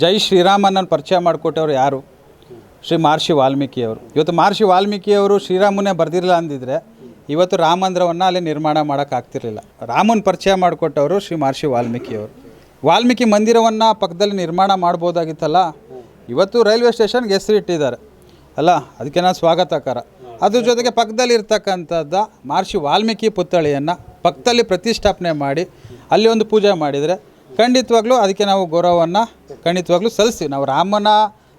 ಜೈ ಶ್ರೀರಾಮನನ್ನು ಪರಿಚಯ ಮಾಡಿಕೊಟ್ಟವ್ರು ಯಾರು? ಶ್ರೀ ಮಹರ್ಷಿ ವಾಲ್ಮೀಕಿಯವರು. ಇವತ್ತು ಮಹರ್ಷಿ ವಾಲ್ಮೀಕಿಯವರು ಶ್ರೀರಾಮನೇ ಬರೆದಿರಲಿಲ್ಲ ಅಂದಿದ್ರೆ ಇವತ್ತು ರಾಮಂದ್ರವನ್ನು ಅಲ್ಲಿ ನಿರ್ಮಾಣ ಮಾಡೋಕ್ಕಾಗ್ತಿರಲಿಲ್ಲ ರಾಮನ ಪರಿಚಯ ಮಾಡಿಕೊಟ್ಟವರು ಶ್ರೀ ಮಹರ್ಷಿ ವಾಲ್ಮೀಕಿಯವರು. ವಾಲ್ಮೀಕಿ ಮಂದಿರವನ್ನು ಪಕ್ಕದಲ್ಲಿ ನಿರ್ಮಾಣ ಮಾಡ್ಬೋದಾಗಿತ್ತಲ್ಲ ಇವತ್ತು ರೈಲ್ವೆ ಸ್ಟೇಷನ್ಗೆ ಹೆಸರು ಇಟ್ಟಿದ್ದಾರೆ. ಅಲ್ಲ ಅದಕ್ಕೆ ನಾನು ಸ್ವಾಗತಕರ. ಅದ್ರ ಜೊತೆಗೆ ಪಕ್ಕದಲ್ಲಿ ಇರ್ತಕ್ಕಂಥದ್ದು ಮಹರ್ಷಿ ವಾಲ್ಮೀಕಿ ಪುತ್ಥಳಿಯನ್ನು ಪಕ್ಕದಲ್ಲಿ ಪ್ರತಿಷ್ಠಾಪನೆ ಮಾಡಿ ಅಲ್ಲಿ ಒಂದು ಪೂಜೆ ಮಾಡಿದರೆ ಖಂಡಿತವಾಗ್ಲೂ ಅದಕ್ಕೆ ನಾವು ಗೌರವವನ್ನು ಖಂಡಿತವಾಗ್ಲೂ ಸಲ್ಲಿಸ್ತೀವಿ ನಾವು ರಾಮನ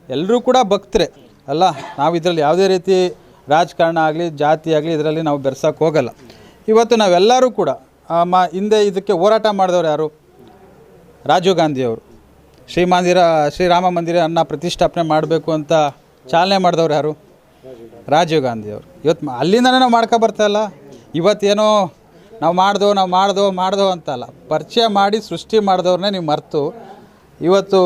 ಎಲ್ಲರೂ ಕೂಡ ಭಕ್ತರೆ. ಅಲ್ಲ, ನಾವು ಇದರಲ್ಲಿ ಯಾವುದೇ ರೀತಿ ರಾಜಕಾರಣ ಆಗಲಿ, ಜಾತಿ ಆಗಲಿ ಇದರಲ್ಲಿ ನಾವು ಬೆರೆಸೋಕೆ ಹೋಗಲ್ಲ. ಇವತ್ತು ನಾವೆಲ್ಲರೂ ಕೂಡ ಮ, ಹಿಂದೆ ಇದಕ್ಕೆ ಹೋರಾಟ ಮಾಡಿದವರು ಯಾರು? ರಾಜೀವ್ ಗಾಂಧಿಯವರು ಶ್ರೀ ಮಂದಿರ ಶ್ರೀರಾಮ ಮಂದಿರ ಅನ್ನ ಪ್ರತಿಷ್ಠಾಪನೆ ಮಾಡಬೇಕು ಅಂತ ಚಾಲನೆ ಮಾಡಿದವ್ರು ಯಾರು? ರಾಜೀವ್ ಗಾಂಧಿಯವರು ಇವತ್ತು ಅಲ್ಲಿಂದ ಅಲ್ಲಿಂದನೇ ನಾವು ಮಾಡ್ಕೊ ಬರ್ತಾಯಿಲ್ಲ ಇವತ್ತೇನೋ ನಾವು ಮಾಡ್ದೋ ನಾವು ಮಾಡ್ದೋ ಮಾಡ್ದೋ ಅಂತಲ್ಲ ಪರಿಚಯ ಮಾಡಿ ಸೃಷ್ಟಿ ಮಾಡಿದವ್ರನ್ನೇ ನೀವು ಮರೆತು ಇವತ್ತು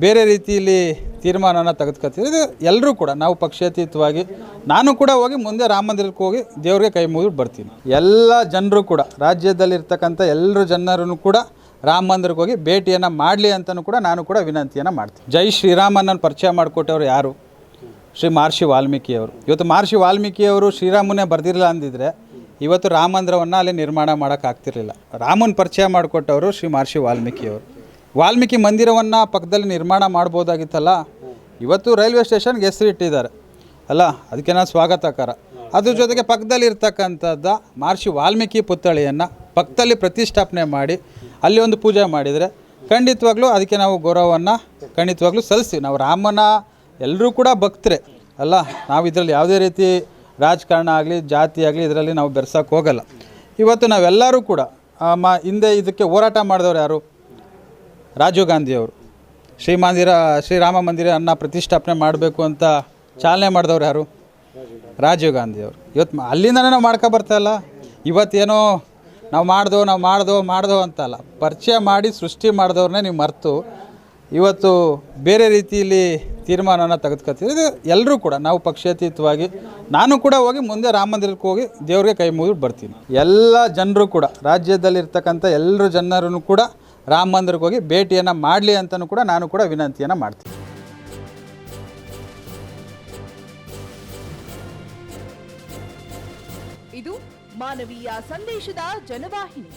ಬೇರೆ ರೀತಿಯಲ್ಲಿ ತೀರ್ಮಾನನ ತೆಗೆದುಕೊತೀವಿ ಇದು ಎಲ್ಲರೂ ಕೂಡ, ನಾವು ಪಕ್ಷಾತೀತವಾಗಿ, ನಾನು ಕೂಡ ಹೋಗಿ ಮುಂದೆ ರಾಮ ಮಂದಿರಕ್ಕೆ ಹೋಗಿ ದೇವ್ರಿಗೆ ಕೈ ಮುಗಿದು ಬರ್ತೀನಿ. ಎಲ್ಲ ಜನರು ಕೂಡ, ರಾಜ್ಯದಲ್ಲಿರ್ತಕ್ಕಂಥ ಎಲ್ಲರೂ ಜನರನ್ನು ಕೂಡ ರಾಮ ಮಂದಿರಕ್ಕೆ ಹೋಗಿ ಭೇಟಿಯನ್ನು ಮಾಡಲಿ ಅಂತಲೂ ಕೂಡ ನಾನು ಕೂಡ ವಿನಂತಿಯನ್ನು ಮಾಡ್ತೀನಿ. ಜೈ ಶ್ರೀರಾಮನನ್ನು ಪರಿಚಯ ಮಾಡಿಕೊಟ್ಟವ್ರು ಯಾರು? ಶ್ರೀ ಮಹರ್ಷಿ ವಾಲ್ಮೀಕಿಯವರು. ಇವತ್ತು ಮಹರ್ಷಿ ವಾಲ್ಮೀಕಿಯವರು ಶ್ರೀರಾಮನೇ ಬರೆದಿರಲಿಲ್ಲ ಅಂದಿದ್ರೆ, ಇವತ್ತು ರಾಮ ಮಂದಿರವನ್ನು ಅಲ್ಲಿ ನಿರ್ಮಾಣ ಮಾಡೋಕ್ಕಾಗ್ತಿರಲಿಲ್ಲ. ರಾಮನ ಪರಿಚಯ ಮಾಡಿಕೊಟ್ಟವರು ಶ್ರೀ ಮಹರ್ಷಿ ವಾಲ್ಮೀಕಿಯವರು. ವಾಲ್ಮೀಕಿ ಮಂದಿರವನ್ನು ಪಕ್ಕದಲ್ಲಿ ನಿರ್ಮಾಣ ಮಾಡ್ಬೋದಾಗಿತ್ತಲ್ಲ? ಇವತ್ತು ರೈಲ್ವೆ ಸ್ಟೇಷನ್ಗೆ ಹೆಸರು ಇಟ್ಟಿದ್ದಾರೆ. ಅಲ್ಲ, ಅದಕ್ಕೆ ನಾನು ಸ್ವಾಗತಕರ. ಅದ್ರ ಜೊತೆಗೆ ಪಕ್ಕದಲ್ಲಿ ಇರ್ತಕ್ಕಂಥದ್ದು ಮಹರ್ಷಿ ವಾಲ್ಮೀಕಿ ಪುತ್ಥಳಿಯನ್ನು ಪಕ್ಕದಲ್ಲಿ ಪ್ರತಿಷ್ಠಾಪನೆ ಮಾಡಿ, ಅಲ್ಲಿ ಒಂದು ಪೂಜೆ ಮಾಡಿದರೆ, ಖಂಡಿತವಾಗ್ಲೂ ಅದಕ್ಕೆ ನಾವು ಗೌರವವನ್ನು ಖಂಡಿತವಾಗ್ಲೂ ಸಲ್ಲಿಸ್ತೀವಿ. ನಾವು ರಾಮನ ಎಲ್ಲರೂ ಕೂಡ ಭಕ್ತರೆ. ಅಲ್ಲ, ನಾವು ಇದರಲ್ಲಿ ಯಾವುದೇ ರೀತಿ ರಾಜಕಾರಣ ಆಗಲಿ, ಜಾತಿ ಆಗಲಿ, ಇದರಲ್ಲಿ ನಾವು ಬೆರೆಸೋಕೆ ಹೋಗಲ್ಲ. ಇವತ್ತು ನಾವೆಲ್ಲರೂ ಕೂಡ ಮ, ಹಿಂದೆ ಇದಕ್ಕೆ ಹೋರಾಟ ಮಾಡಿದವರು ಯಾರು? ರಾಜೀವ್ ಗಾಂಧಿಯವರು ಶ್ರೀ ಮಂದಿರ ಶ್ರೀರಾಮ ಮಂದಿರ ಅನ್ನ ಪ್ರತಿಷ್ಠಾಪನೆ ಮಾಡಬೇಕು ಅಂತ ಚಾಲನೆ ಮಾಡಿದವ್ರು ಯಾರು? ರಾಜೀವ್ ಗಾಂಧಿಯವರು ಇವತ್ತು ಅಲ್ಲಿಂದನೇ ನಾವು ಮಾಡ್ಕೊ ಬರ್ತಾಯಿಲ್ಲ ಇವತ್ತೇನೋ ನಾವು ಮಾಡ್ದೋ ನಾವು ಮಾಡ್ದೋ ಮಾಡ್ದೋ ಅಂತಲ್ಲ ಪರಿಚಯ ಮಾಡಿ ಸೃಷ್ಟಿ ಮಾಡಿದವ್ರನ್ನೇ ನೀವು ಮರೆತು ಇವತ್ತು ಬೇರೆ ರೀತಿಯಲ್ಲಿ ತೀರ್ಮಾನನ ತೆಗೆದುಕೊತೀವಿ ಇದು ಎಲ್ಲರೂ ಕೂಡ, ನಾವು ಪಕ್ಷಾತೀತವಾಗಿ, ನಾನು ಕೂಡ ಹೋಗಿ ಮುಂದೆ ರಾಮ ಮಂದಿರಕ್ಕೆ ಹೋಗಿ ದೇವ್ರಿಗೆ ಕೈ ಮುಗಿದು ಬರ್ತೀನಿ. ಎಲ್ಲ ಜನರು ಕೂಡ, ರಾಜ್ಯದಲ್ಲಿರ್ತಕ್ಕಂಥ ಎಲ್ಲರೂ ಜನರನ್ನು ಕೂಡ ರಾಮ ಮಂದಿರಕ್ಕೆ ಹೋಗಿ ಭೇಟಿಯನ್ನು ಮಾಡಲಿ ಅಂತಲೂ ಕೂಡ ನಾನು ಕೂಡ ವಿನಂತಿಯನ್ನು ಮಾಡ್ತೀನಿ. ಇದು ಮಾನವೀಯ ಸಂದೇಶದ ಜನವಾಹಿನಿ.